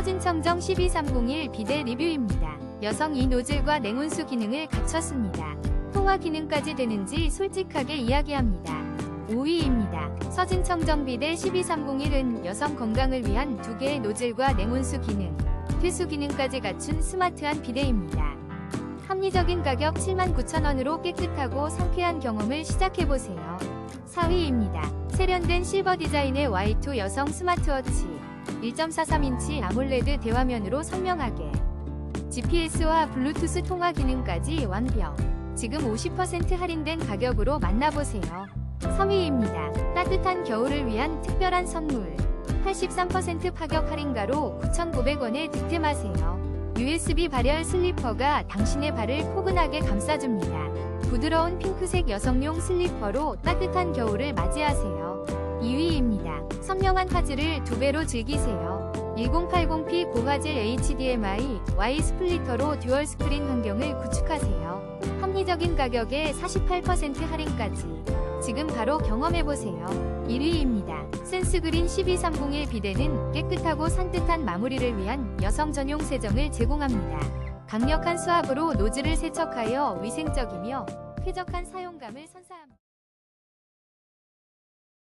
서진청정 12301 비대 리뷰입니다. 여성 이 노즐과 냉온수 기능을 갖췄습니다. 통화 기능까지 되는지 솔직하게 이야기합니다. 5위입니다. 서진청정 비대 12301은 여성 건강을 위한 두 개의 노즐과 냉온수 기능, 필수 기능까지 갖춘 스마트한 비데입니다. 합리적인 가격 79,000원으로 깨끗하고 상쾌한 경험을 시작해보세요. 4위입니다. 세련된 실버 디자인의 Y2 여성 스마트워치 1.43인치 아몰레드 대화면으로 선명하게 GPS와 블루투스 통화 기능까지 완벽 지금 50% 할인된 가격으로 만나보세요. 3위입니다. 따뜻한 겨울을 위한 특별한 선물 83% 파격 할인가로 9,900원에 득템하세요. USB 발열 슬리퍼가 당신의 발을 포근하게 감싸줍니다. 부드러운 핑크색 여성용 슬리퍼로 따뜻한 겨울을 맞이하세요. 2위입니다. 선명한 화질을 두 배로 즐기세요. 1080p 고화질 HDMI Y 스플리터로 듀얼 스크린 환경을 구축하세요. 합리적인 가격에 48% 할인까지. 지금 바로 경험해보세요. 1위입니다. 센스그린 12301 비데는 깨끗하고 산뜻한 마무리를 위한 여성 전용 세정을 제공합니다. 강력한 수압으로 노즐을 세척하여 위생적이며 쾌적한 사용감을 선사합니다.